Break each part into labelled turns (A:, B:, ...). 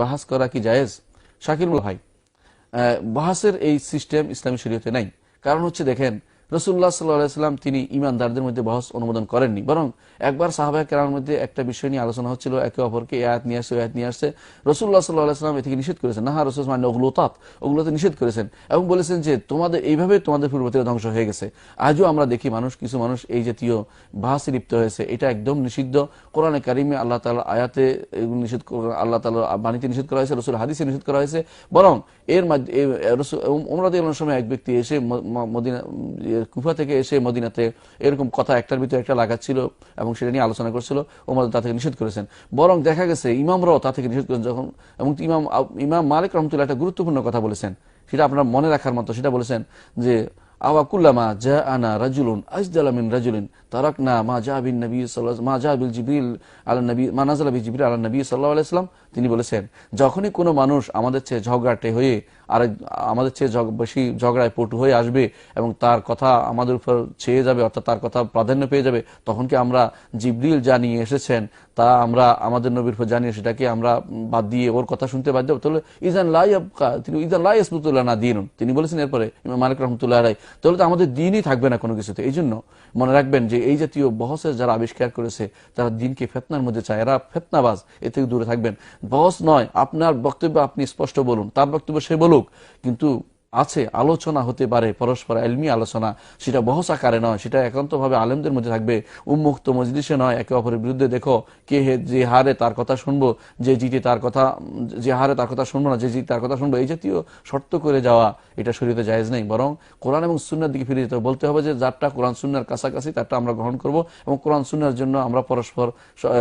A: বাহাস করা কি জায়েজ? শাকিরুল ভাই বাহাসের এই সিস্টেম ইসলামী শরীয়তে নাই। কারণ হচ্ছে, দেখেন রসুল্লাহ সাল্লাহাম তিনি ইমানদারদের মধ্যে বহস অনুমোদন করেননি। বরং একবার সাহাবাহ কেরামের মধ্যে একটা বিষয় নিয়ে আলোচনা হচ্ছিল, একে অপরকে এ আয়াত নিয়ে আসছে, ওই নিয়ে আসছে। রসুল্লাহ সাল্লাহাম এ থেকে নিষেধ করেছেন। না হা রসুল মানে ওগুলোতাত। ওগুলোতে নিষেধ করেছেন এবং বলেছেন যে তোমাদের এইভাবে তোমাদের পূর্বতীরা ধ্বংস হয়ে গেছে। আজও আমরা দেখি মানুষ, কিছু মানুষ এই জাতীয় বাহাসে লিপ্ত হয়েছে। এটা একদম নিষিদ্ধ। কোরআনে কারিমে আল্লাহ তালা আয়াতে নিষেধ আল্লাহ তালা বাণীতে নিষেধ করা হয়েছে রসুল হাদিসে নিষেধ করা হয়েছে। বরং এর মাধ্যমে ওমরাদ সময় এক ব্যক্তি এসে মদিনা কুফা থেকে এসে মদিনাতে এরকম কথা একটার ভিতরে একটা লাগাচ্ছিল এবং সেটা নিয়ে আলোচনা করছিল ওমর তা থেকে নিষেধ করেছেন। বরং দেখা গেছে, ইমামরাও তা থেকে নিষেধ করেছেন যখন, এবং ইমাম ইমাম মালিক রহমতুল্লাহ একটা গুরুত্বপূর্ণ কথা বলেছেন। সেটা আপনার মনে রাখার মতো সেটা বলেছেন যে তিনি বলেছেন, যখনই কোনো মানুষ আমাদের চেয়ে ঝগড়াটে হয়ে আর আমাদের চেয়ে বেশি ঝগড়ায় পটু হয়ে আসবে এবং তার কথা আমাদের উপর ছেয়ে যাবে, অর্থাৎ তার কথা প্রাধান্য পেয়ে যাবে, তখন কি আমরা জিবরিল যা নিয়ে এসেছেন? তা আমরা আমাদের নবীর উপর জানিয়ে সেটাকে আমরা বাদ দিয়ে ওর কথা শুনতে বাদ দেবো তাহলে ইজান লাই তিনি ইজান লাই ইসমতুল্লাহ না দিন তিনি বলেছেন এরপরে মালিক রহমতুল্লাহ রায় তাহলে তো আমাদের দিনই থাকবে না কোনো কিছুতে। এই জন্য মনে রাখবেন যে এই জাতীয় বহসের যারা আবিষ্কার করেছে, তারা দিনকে ফেতনার মধ্যে চায়। এরা ফেতনাবাজ এ থেকে দূরে থাকবেন। বহস নয়, আপনার বক্তব্য আপনি স্পষ্ট বলুন, তার বক্তব্য সে বলুক। কিন্তু আছে, আলোচনা হতে পারে, পরস্পর এলমি আলোচনা, সেটা বহস আকারে নয়, সেটা একান্তভাবে আলেমদের মধ্যে থাকবে। উন্মুক্ত মজলিসে নয়, একে অপরের বিরুদ্ধে। দেখো, কে হে- যে হারে তার কথা শুনব, যে জিতে তার কথা, যে হারে তার কথা শুনব না, যে জিতে তার কথা শুনব, এই জাতীয় শর্ত করে যাওয়া, এটা শরীরে জায়েজ নেই। বরং কোরআন এবং সুন্নার দিকে ফিরে যেতে। বলতে হবে যে, যারটা কোরআন সুন্নার কাছাকাছি, তারটা আমরা গ্রহণ করব এবং কোরআন সুন্নার জন্য আমরা পরস্পর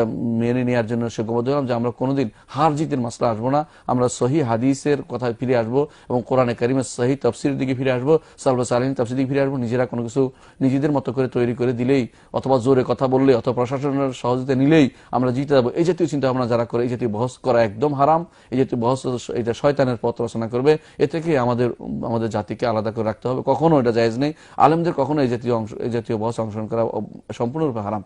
A: মেনে নেওয়ার জন্য সে গোবদ্ধ হলাম যে, আমরা কোনোদিন হার জিতের মাসলা আসব না। আমরা সহি হাদিসের কথায় ফিরে আসব এবং কোরআনে কারিমের সহি তফসির দিকে ফিরে আসব সালবা সালিন তফসির দিকে ফিরে আসব, নিজেরা কোনো কিছু নিজেদের মতো করে তৈরি করে দিলেই, অথবা জোরে কথা বললে অথবা প্রশাসনের সহযোগিতা নিলেই আমরা জিতে যাব। এই জাতীয় চিন্তা ভাবনা যারা করে, এই জাতীয় বহস করা একদম হারাম। এই জাতীয় বহস এটা শয়তানের পথ রচনা করবে। এ থেকে আমাদের আমাদের জাতিকে আলাদা করে রাখতে হবে। কখনো এটা জায়েজ নেই। আলেমদের কখনো এই জাতীয় অংশ, এই জাতীয় বহস অংশগ্রহণ করা সম্পূর্ণরূপে হারাম।